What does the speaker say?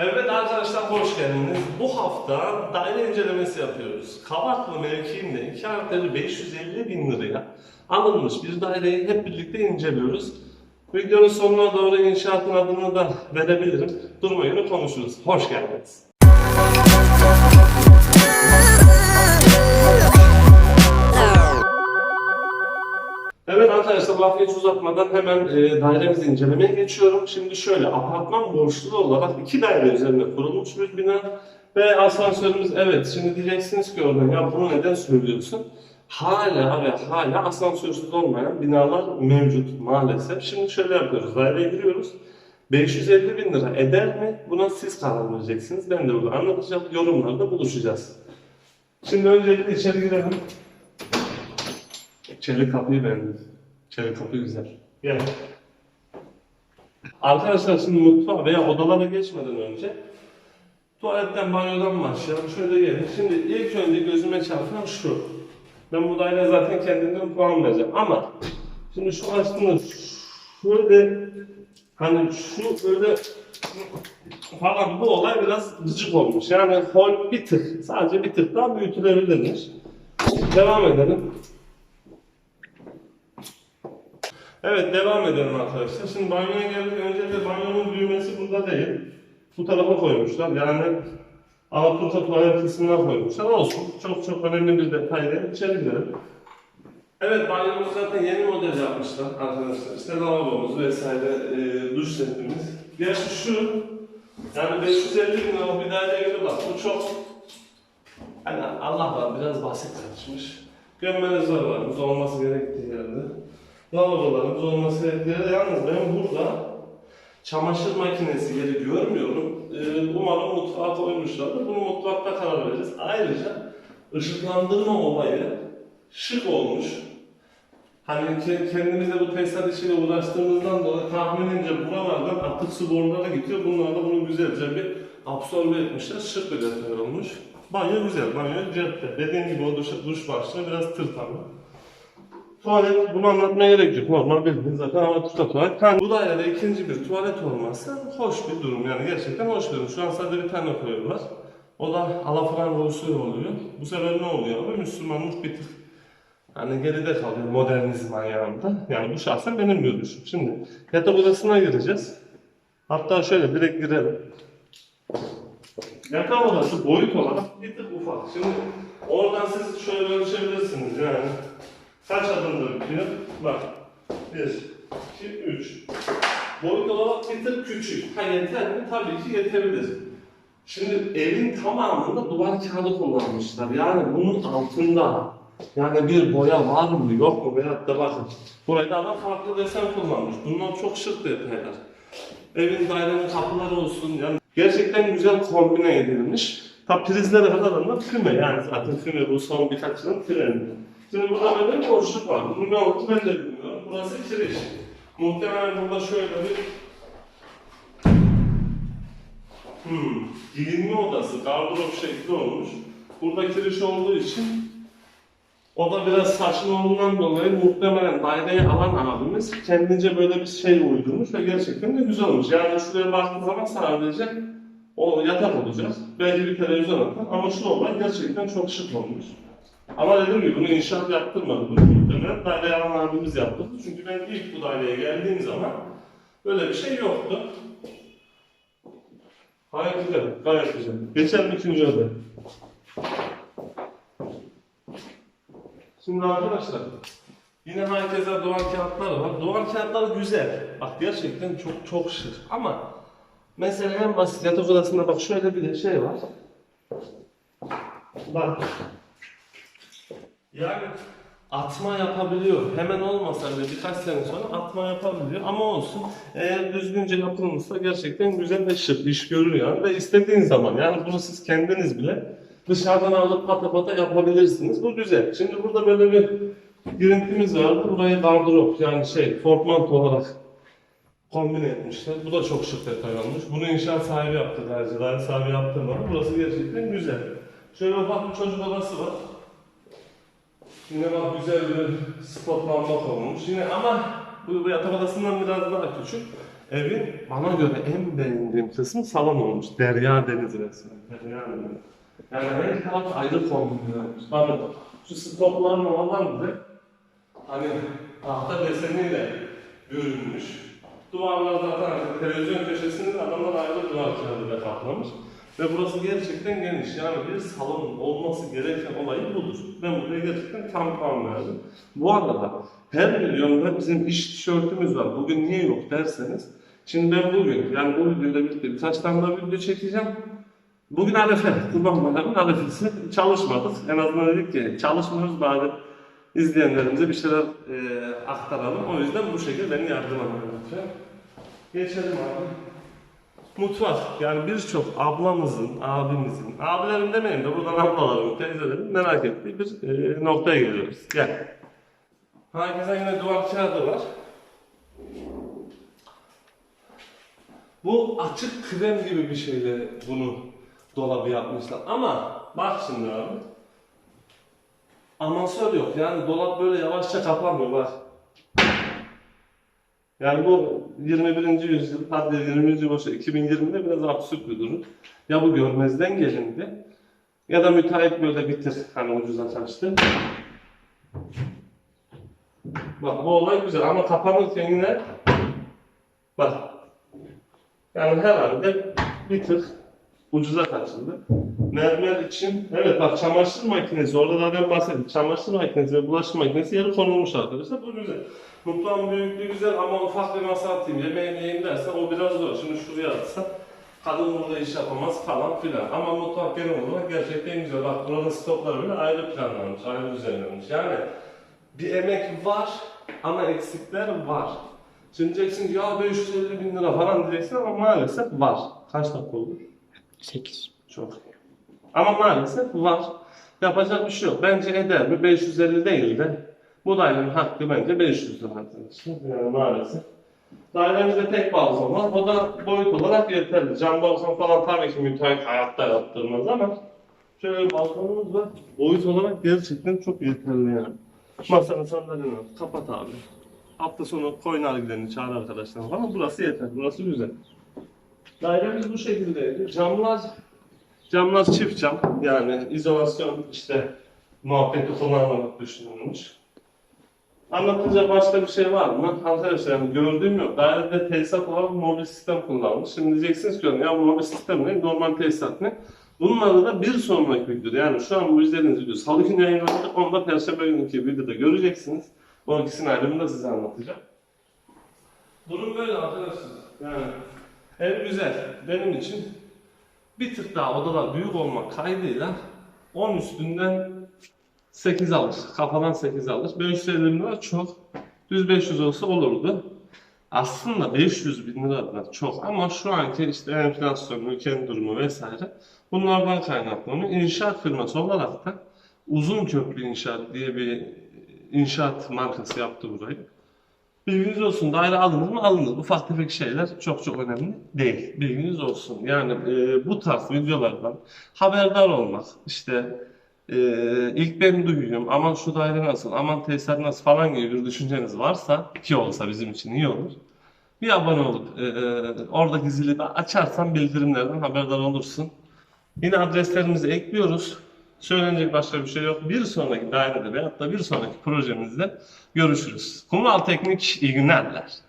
Evet arkadaşlar hoş geldiniz. Bu hafta daire incelemesi yapıyoruz. Kavaklı mevkiinde 2 artı 550 bin liraya alınmış bir daireyi hep birlikte inceliyoruz. Videonun sonuna doğru inşaatın adını da verebilirim. Durmayın konuşuruz. Hoş geldiniz. Lafı hiç uzatmadan hemen e, dairemizi incelemeye geçiyorum. Şimdi şöyle apartman borçlu olarak iki daire üzerine kurulmuş bir bina ve asansörümüz evet şimdi diyeceksiniz ki oradan ya bunu neden söylüyorsun? Hala ve hala asansörsüz olmayan binalar mevcut maalesef. Şimdi şöyle yapıyoruz daireye giriyoruz. 550 bin lira eder mi? Buna siz karar vereceksiniz. Ben de burada anlatacağım. Yorumlarda buluşacağız. Şimdi öncelikle içeri girelim. Çelik kapıyı beğendim. Çelik kapı güzel. Gel. Arkadaşlar şimdi mutfağa veya odalara geçmeden önce tuvaletten banyodan başlayalım. Şöyle gelin. Şimdi ilk önce gözüme çarpan şu. Ben bu daireye zaten kendimden puan vereceğim ama şimdi şu aslında şöyle hani şu böyle falan bu olay biraz gıcık olmuş. Yani hol bir tık sadece bir tık daha büyütülebilirmiş. Devam edelim. Evet devam edelim arkadaşlar. Şimdi banyoya geldik. Öncelikle banyonun düğmesi burada değil. Bu tarafa koymuşlar. Yani Alaturka tuvalet kısmına koymuşlar. Olsun. Çok çok önemli bir detay değil. İçeri girelim. Evet banyomuz zaten yeni model yapmışlar arkadaşlar. İşte lavabomuz vesaire e, duş setimiz. Gerçi şu yani 550 bin lira bir daireye göre bak bu çok hani Allah var biraz basit kaçmış. Gömmeniz var varımız olması gerektiği yerde. Lavabolarımız olması gerektiği yerde. Yalnız ben burada çamaşır makinesi yeri görmüyorum. Ee, umarım mutfağa koymuşlardır. Bunu mutfakta karar veririz. Ayrıca ışıklandırma olayı şık olmuş. Hani ke- kendimizle bu tesisat işiyle uğraştığımızdan dolayı tahminimce buralardan atık su borulara gidiyor. Bunlar da bunu güzelce bir absorbe etmişler. Şık bir detay olmuş. Banyo güzel, banyo cepte. Dediğim gibi o duş, duş başlığı biraz tırtanlı. Tuvalet, bunu anlatmaya gerek yok. Normal bildiğin zaten ama tuta tuvalet. Yani bu dairede ikinci bir tuvalet olmazsa hoş bir durum. Yani gerçekten hoş bir durum. Şu an sadece bir tane koyuyorlar. O da alafran usulü oluyor. Bu sefer ne oluyor abi? Müslümanlık bir tık hani geride kalıyor modernizm ayağında. Yani bu şahsen benim görüşüm. Şimdi yatak odasına gireceğiz. Hatta şöyle direkt girelim. Yatak odası boyut olarak bir tık ufak. Şimdi oradan siz şöyle ölçebilirsiniz yani. Kaç adımdır bitiyor? Bak. 1, 2, 3. Boyut olarak bir tık küçük. Ha yeter mi? Tabii ki yetebilir. Şimdi evin tamamında duvar kağıdı kullanmışlar. Yani bunun altında yani bir boya var mı yok mu veyahut da bakın. Burayı da adam farklı desen kullanmış. Bunlar çok şık detaylar. Evin dairenin kapıları olsun yani gerçekten güzel kombine edilmiş. Ta prizlere kadar da füme yani zaten füme bu son birkaç yılın trendi. Şimdi burada böyle bir boşluk var. Bunun ne olduğunu ben de bilmiyorum. Burası kiriş. Muhtemelen burada şöyle bir Hmm, giyinme odası, gardırop şekli olmuş. Burada kiriş olduğu için o da biraz saçma olduğundan dolayı muhtemelen daireye alan abimiz kendince böyle bir şey uydurmuş ve gerçekten de güzel olmuş. Yani şuraya baktığın zaman sadece o yatak olacak. Belki bir televizyon atar ama şu olay gerçekten çok şık olmuş. Ama dediğim gibi bunu inşaat yaptırmadı. Bunu muhtemelen alan abimiz yaptırdı. Çünkü ben ilk bu daireye geldiğim zaman böyle bir şey yoktu. Gayet güzel, gayet güzel. Geçelim ikinci odaya. Şimdi arkadaşlar, yine herkese duvar kağıtları var. Duvar kağıtları güzel. Bak gerçekten çok çok şık. Ama mesela en basit yatak odasında bak şöyle bir de şey var. Bak. Yani atma yapabiliyor. Hemen olmasa bile birkaç sene sonra atma yapabiliyor. Ama olsun. Eğer düzgünce yapılmışsa gerçekten güzel ve şık iş görür yani. Ve istediğin zaman yani bunu siz kendiniz bile dışarıdan alıp pata pata yapabilirsiniz. Bu güzel. Şimdi burada böyle bir girintimiz vardı. Burayı gardırop yani şey portmanto olarak kombine etmişler. Bu da çok şık detay olmuş. Bunu inşaat sahibi yaptı. Daire sahibi yaptırmadı. Burası gerçekten güzel. Şöyle ufak bir çocuk odası var. Yine bak güzel bir spot lamba konmuş. Yine ama bu, bu yatak odasından biraz daha küçük. Evin bana göre en beğendiğim kısmı salon olmuş. Derya deniz resmen. Derya deniz. Yani her taraf ayrı kombinlenmiş. Bakın şu stopların oradan bile hani tahta deseniyle bürünmüş. Duvarlar zaten hani televizyon köşesinde adamlar ayrı duvar kağıdıyla kaplamış. Ve burası gerçekten geniş. Yani bir salon olması gereken olayı budur. Ben buraya gerçekten tam puan verdim. Bu arada her milyonda bizim iş tişörtümüz var. Bugün niye yok derseniz. Şimdi ben bugün, yani bu videoyla birlikte birkaç tane daha video çekeceğim. Bugün Arefe, Kurban Bayramı'nın Arefesi çalışmadık. En azından dedik ki çalışmıyoruz bari izleyenlerimize bir şeyler e, aktaralım. O yüzden bu şekilde beni yardılamaya lütfen. Geçelim abi. Mutfak. Yani birçok ablamızın, abimizin, abilerim demeyeyim de buradan ablalarım, teyzelerim merak ettiği bir e, noktaya geliyoruz. Gel. Herkese yine duvar kağıdı var. Bu açık krem gibi bir şeyle bunu dolabı yapmışlar. Ama bak şimdi abi. Amasör yok. Yani dolap böyle yavaşça kapanmıyor bak. Yani bu 21. yüzyıl, hadi 20. yüzyıl boşa 2020'de biraz absürt bir durum. Ya bu görmezden gelindi ya da müteahhit böyle bitir hani ucuza kaçtı. Bak bu olay güzel ama kapanırken yine bak yani herhalde bir tık ucuza kaçıldı. Mermer için, evet bak çamaşır makinesi, orada da ben bahsettim. Çamaşır makinesi ve bulaşık makinesi yeri konulmuş arkadaşlar. Bu güzel. Mutfağın büyüklüğü güzel ama ufak bir masa atayım, yemeğimi yiyeyim dersen o biraz zor. Şimdi şuraya atsa kadın burada iş yapamaz falan filan. Ama mutfak genel olarak gerçekten güzel. Bak buranın stopları bile ayrı planlanmış, ayrı düzenlenmiş. Yani bir emek var ama eksikler var. Şimdi diyeceksin ya 550 bin lira falan diyeceksin ama maalesef var. Kaç dakika oldu? 8. Çok iyi. Ama maalesef var. Yapacak bir şey yok. Bence eder mi? 550 değil de bu dairenin hakkı bence 500 lira. Yani maalesef. Dairemizde tek balkon var. O da boyut olarak yeterli. Cam balkon falan tabii ki müteahhit hayatta yaptırmaz ama şöyle bir balkonumuz var. Boyut olarak gerçekten çok yeterli yani. Masanın sandalyeni al. Kapat abi. Hafta sonu koy nargilerini çağır arkadaşlar falan. Burası yeter. Burası güzel. Dairemiz bu şekildeydi. Camlar camlar çift cam. Yani izolasyon işte muhabbeti kullanmamak düşünülmüş. Anlatınca başka bir şey var mı? Arkadaşlar yani gördüğüm yok. Dairede tesisat olarak mobil sistem kullanmış. Şimdi diyeceksiniz ki ya mobil sistem ne? Normal tesisat ne? Bunları da bir sonraki videoda yani şu an bu izlediğiniz video salı günü yayınlanacak. Onu da perşembe günkü videoda göreceksiniz. O ikisinin ayrımını da size anlatacağım. Durum böyle arkadaşlar. Yani ev güzel. Benim için bir tık daha odalar büyük olmak kaydıyla 10 üstünden 8 alır. Kafadan 8 alır. 550 bin lira çok. Düz 500 olsa olurdu. Aslında 500 bin lira da çok ama şu anki işte enflasyon, ülkenin durumu vesaire bunlardan kaynaklanıyor. İnşaat firması olarak da Uzun Köprü İnşaat diye bir inşaat markası yaptı burayı. Bilginiz olsun daire alınır mı? Alınır. Ufak tefek şeyler çok çok önemli değil. Bilginiz olsun. Yani e, bu tarz videolardan haberdar olmak, işte e, ilk ben duyuyorum, aman şu daire nasıl, aman tesisat nasıl falan gibi bir düşünceniz varsa, ki olsa bizim için iyi olur. Bir abone olup e, e, oradaki zili açarsan bildirimlerden haberdar olursun. Yine adreslerimizi ekliyoruz. Söylenecek başka bir şey yok. Bir sonraki dairede veyahut da bir sonraki projemizde görüşürüz. Kumral Teknik iyi günler diler.